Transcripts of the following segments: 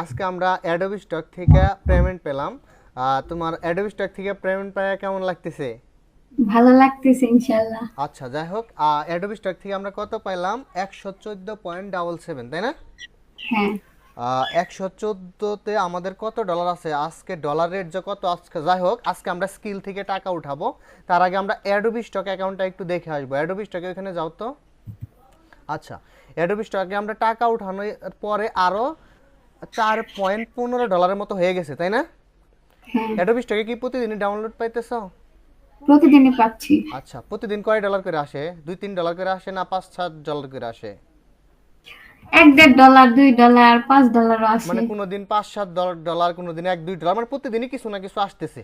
আজকে আমরা Adobe stock থেকে পেমেন্ট পেলাম। তোমার অ্যাডোবি স্টক থেকে পেমেন্ট পাওয়া কেমন লাগতেছে? ভালো লাগতেছে ইনশাল্লাহ আচ্ছা যাই হোক অ্যাডোবি স্টক থেকে আমরা কত পাইলাম? ডাবল সেভেন তাই না? হ্যাঁ। একশো চোদ্দোতে আমাদের কত ডলার আছে? আজকে ডলার রেট যে কত আজকে? যাই হোক আজকে আমরা স্কিল থেকে টাকা উঠাবো। তার আগে আমরা অ্যাডোবি স্টক অ্যাকাউন্টটা একটু দেখে আসব। অ্যাডোবি স্টকে ওখানে যাও তো। আচ্ছা অ্যাডোবি স্টকে আমরা টাকা উঠানোর পরে আরও চার পয়েন্ট পনেরো ডলারের মতো হয়ে গেছে তাই না? হ্যাঁ। অ্যাডোবি স্টকে কি প্রতিদিনই ডাউনলোড পাইতেছো? প্রতিদিনই পাচ্ছি। আচ্ছা প্রতিদিন কয় ডলার করে আসে? দুই তিন ডলার করে আসে না পাঁচ সাত ডলার করে আসে? এক দেড় ডলার দুই ডলার পাঁচ ডলারও আসে। মানে কোনো দিন পাঁচ সাত ডলার ডলার কোনো দিন এক দুই ডলার মানে প্রতিদিনই কিছু না কিছু আসতেছে।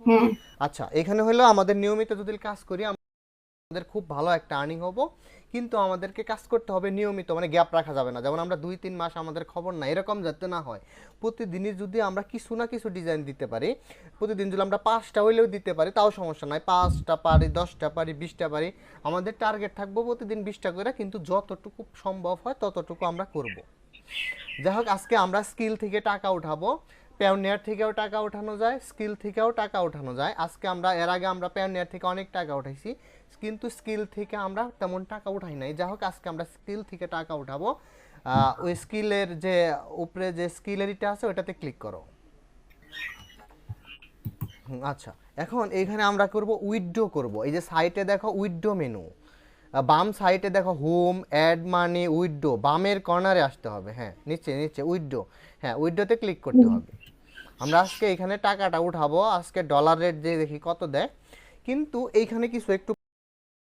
হ্যাঁ। আচ্ছা এখানে হলো আমাদের নিয়মিত যদি কাজ করি আমাদের খুব ভালো একটা আর্নিং হব, কিন্তু আমাদেরকে কাজ করতে হবে নিয়মিত মানে গ্যাপ রাখা যাবে না। যেমন আমরা দুই, তিন মাস আমাদের খবর না, এরকম যাতে না হয়। প্রতিদিনই যদি আমরা কিছু না কিছু ডিজাইন দিতে পারি, প্রতিদিন যদি আমরা পাঁচটা হইলেও দিতে পারি, তাও সমস্যা নয় পাঁচটা পারি, দশটা পারি, বিশটা পারি, আমাদের টার্গেট থাকব প্রতিদিন বিশটা করে, কিন্তু যতটুকু সম্ভব হয় ততটুকু আমরা করব। যাই হোক, আজকে আমরা স্কিল থেকে টাকা উঠাবো। প্যাওনিয়ার থেকেও টাকা উঠানো যায় স্কিল থেকেও টাকা উঠানো যায়। আজকে আমরা, এর আগে আমরা প্যাওনিয়ার থেকে অনেক টাকা উঠাইছি। কিন্তু স্কিল থেকে আমরা তেমন টাকা উঠাই নাই। যাই হোক, আজকে আমরা স্কিল থেকে টাকা উঠাবো। ওই স্কিলের যে, উপরে যে স্কিলের ইটা আছে ওটাতে ক্লিক করো। আচ্ছা। এখন এইখানে আমরা করব উইথড্র করব। এই যে সাইটে দেখো উইথড্র মেনু। বাম সাইটে দেখো হোম, অ্যাড মানি উইথড্র বামের কর্নারে আসতে হবে হ্যাঁ নিচে নিচে উইথড্র হ্যাঁ উইথড্রতে ক্লিক করতে হবে। আমরা আজকে এখানে টাকাটা উঠাবো। আজকে ডলার রেট যে দেখি কত দেয়। কিন্তু এইখানে কিছু একটু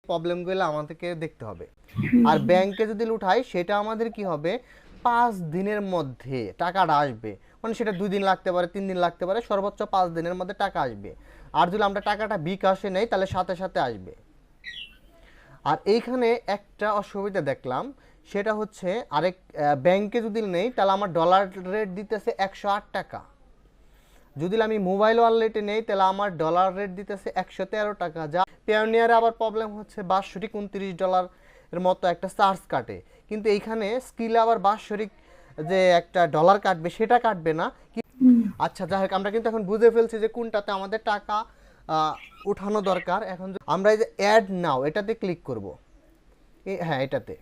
প্রবলেমগুলো আমাদেরকে দেখতে হবে। আর ব্যাংকে যদি উঠাই সেটা আমাদের কি হবে? পাঁচ দিনের মধ্যে টাকাটা আসবে। মানে সেটা দুই দিন লাগতে পারে তিন দিন লাগতে পারে সর্বোচ্চ পাঁচ দিনের মধ্যে টাকা আসবে। আর যদি আমরা টাকাটা বিকাশে নেই তাহলে সাথে সাথে আসবে। আর এইখানে একটা অসুবিধা দেখলাম সেটা হচ্ছে আরেক ব্যাংকে যদি নেই তাহলে আমার ডলার রেট দিতেছে একশো আট টাকা। যদি আমি মোবাইল ওয়ালেটে নেই তাহলে আমার ডলার রেট দিতেছে একশো তেরো টাকা যা পেওনিয়ারে আবার প্রবলেম হচ্ছে বাৎসরিক উনত্রিশ ডলার এর মতো একটা চার্জ কাটে। কিন্তু এইখানে স্কিলে আবার বাৎসরিক যে একটা ডলার কাটবে সেটা কাটবে না। আচ্ছা যাই হোক আমরা কিন্তু এখন বুঝে ফেলছি যে কোনটাতে আমাদের টাকা উঠানো দরকার। এখন আমরা এই যে অ্যাড নাও এটাতে ক্লিক করব। হ্যাঁ এটাতে।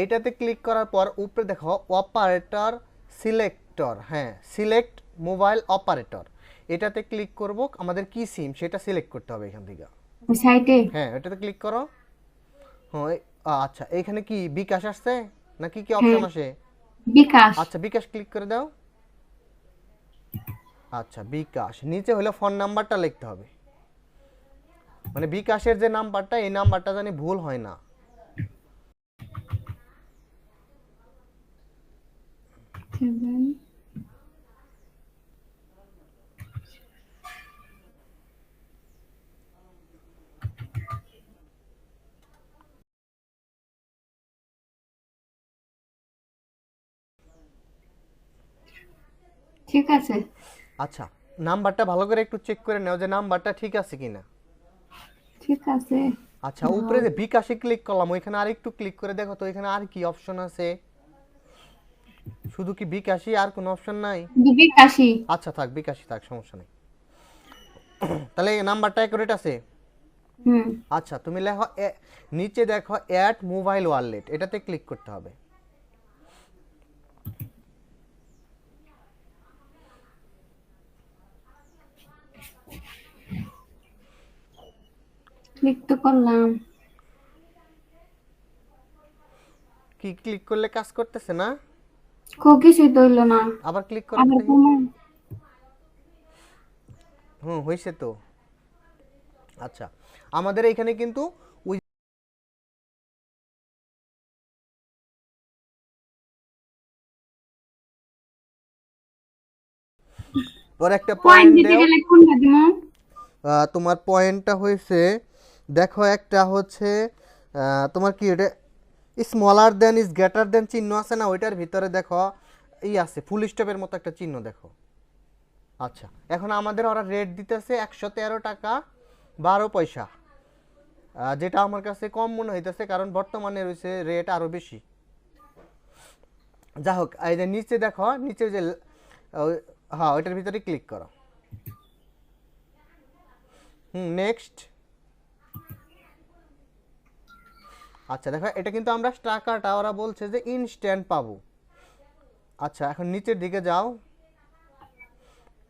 এইটাতে ক্লিক করার পর উপরে দেখো অপারেটর সিলেক্টর হ্যাঁ সিলেক্ট মোবাইল অপারেটর এটাতে ক্লিক করব আমাদের কি সিম সেটা সিলেক্ট করতে হবে এখান থেকে। সাইটে হ্যাঁ এটাতে ক্লিক করো। হ্যাঁ আচ্ছা এখানে কি বিকাশ আসছে? নাকি কি অপশন আসে? বিকাশ। আচ্ছা বিকাশ ক্লিক করে দাও। আচ্ছা বিকাশ। নিচে হলো ফোন নাম্বারটা লিখতে হবে। মানে বিকাশের যে নাম্বারটা এই নাম্বারটা জানি ভুল হয় না। সেভেন ঠিক আছে। আচ্ছা নাম্বারটা ভালো করে একটু চেক করে নাও যে নাম্বারটা ঠিক আছে কিনা। ঠিক আছে। আচ্ছা উপরে যে বিকাশে ক্লিক করলাম ওইখানে আর একটু ক্লিক করে দেখো তো এখানে আর কি অপশন আছে? শুধু কি বিকাশই আর কোনো অপশন নাই? শুধু বিকাশই। আচ্ছা থাক বিকাশি থাক সমস্যা নেই। তাহলে নাম্বারটা অ্যাকুরেট আছে? হুম। আচ্ছা তুমি লেখো নিচে দেখো অ্যাড মোবাইল ওয়ালেট এটাতে ক্লিক করতে হবে। ক্লিক তো করলাম। কি ক্লিক করলে কাজ করতেছে না? কো কিছুই তো হইল না। আবার ক্লিক করতে হুম হয়েছে তো। আচ্ছা আমাদের এখানে কিন্তু ওর একটা পয়েন্ট দিতে গেলে কোনটা দিমু? তোমার পয়েন্টটা হয়েছে দেখো একটা হচ্ছে তোমার কি এটা smaller than is greater than চিহ্ন আছে না? ওইটার ভিতরে দেখো, ই আছে ফুল স্টপের মতো একটা চিহ্ন দেখো। আচ্ছা এখন আমাদের ওরা রেট দিতেছে একশো তেরো টাকা বারো পয়সা। যেটা আমার কাছে কম মনে হইতেছে, কারণ বর্তমানে রয়েছে রেট আরও বেশি। যা হোক, এই যে নিচে দেখো, নিচে যে হ্যাঁ ওইটার ভিতরে ক্লিক করো। হুম নেক্সট আচ্ছা দেখো এটা কিন্তু আমরা টাকাটা ওরা বলছে যে ইনস্ট্যান্ট পাবো। আচ্ছা এখন নিচের দিকে যাও।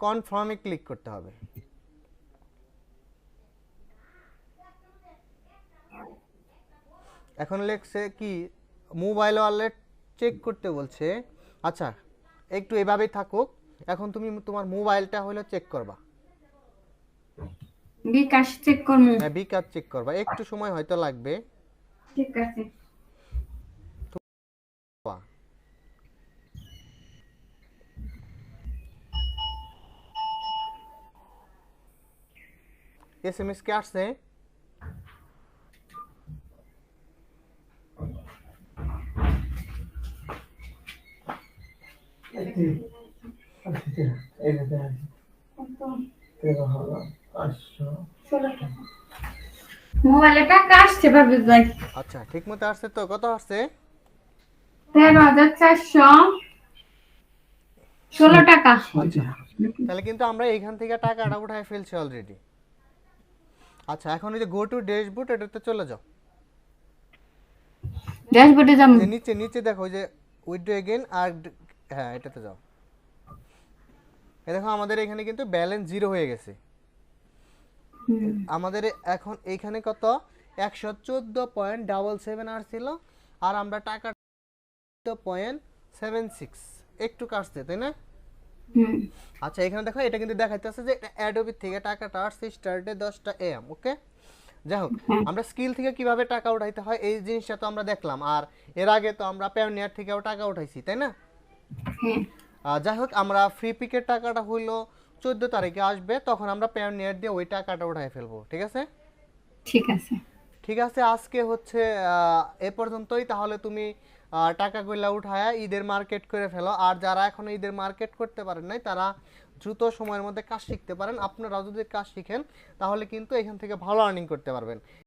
কনফার্মে ক্লিক করতে হবে। এখন লেখছে কি মোবাইল ওয়ালেট চেক করতে বলছে। আচ্ছা একটু এভাবেই থাকুক। এখন তুমি তোমার মোবাইলটা হলো চেক করবা। বিকাশ চেক করব। হ্যাঁ বিকাশ চেক করবা। একটু সময় হয়তো লাগবে। ঠিক আছে বাহ। এসএমএস কে আসছে মোবাইলে টাকা আসছে ভাবি ভাই। আচ্ছা ঠিক মতো আসছে তো কত আসছে? তেরো হাজার চারশো। ষোলো টাকা। তাহলে কিন্তু আমরা এইখান থেকে টাকাটা উঠায় ফেলছি অলরেডি আচ্ছা এখন ওই যে গো টু ড্যাশবোর্ড এটাতে চলে যাও। ড্যাশবোর্ডে যাব। যে নিচে নিচে দেখো ওই যে উইথড্র এগেন আর হ্যাঁ এটাতে যাও। দেখো আমাদের এখানে কিন্তু ব্যালেন্স জিরো হয়ে গেছে। আমাদের এখন এইখানে কত? একশো চোদ্দ পয়েন্ট ডাবল সেভেন আর ছিল আর আমরা টাকা পয়েন্ট সেভেন সিক্স। একটু কাটছে তাই না? আচ্ছা এখানে দেখো এটা কিন্তু দেখাইতেছে যে অ্যাডোবি থেকে টাকাটা আসছে স্টার্টে দশটা এম ওকে যাই হোক আমরা স্কিল থেকে কীভাবে টাকা উঠাইতে হয় এই জিনিসটা তো আমরা দেখলাম আর এর আগে তো আমরা প্যানিয়ার থেকেও টাকা উঠাইছি তাই না? যাই হোক আমরা ফ্রি পিকের টাকাটা হইল চোদ্দ তারিখে আসবে তখন আমরা প্যানিয়ার দিয়ে ওই টাকাটা উঠাই ফেলব ঠিক আছে? ঠিক আছে। ঠিক আছে আজকে হচ্ছে এ পর্যন্তই। তাহলে তুমি টাকা টাকাগুলা উঠায় ঈদের মার্কেট করে ফেলো। আর যারা এখনও ঈদের মার্কেট করতে পারেন নাই তারা দ্রুত সময়ের মধ্যে কাজ শিখতে পারেন। আপনারাও যদি কাজ শিখেন তাহলে কিন্তু এখান থেকে ভালো আর্নিং করতে পারবেন।